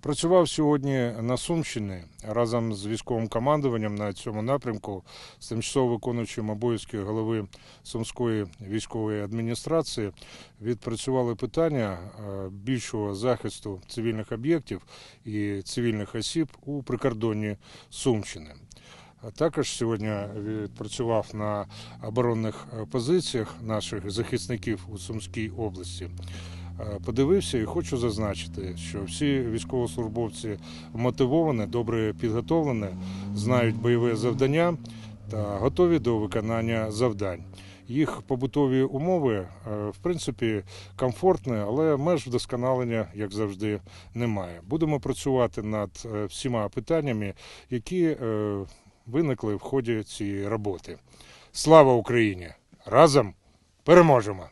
Працював сьогодні на Сумщині разом з військовим командуванням на цьому напрямку з тимчасово виконуючим обов'язки голови Сумської військової адміністрації. Відпрацювали питання е, більшого захисту цивільних об'єктів і цивільних осіб у прикордонні Сумщини. Також сьогодні відпрацював на оборонних позиціях наших захисників у Сумській області. Е, Подивився і хочу зазначити, що всі військовослужбовці мотивовані, добре підготовлені, знають бойове завдання та готові до виконання завдань. Їх побутові умови, е, в принципі, комфортні, але меж вдосконалення, як завжди, немає. Будемо працювати над е, всіма питаннями, які виникли в ході цієї роботи. Слава Україні! Разом переможемо!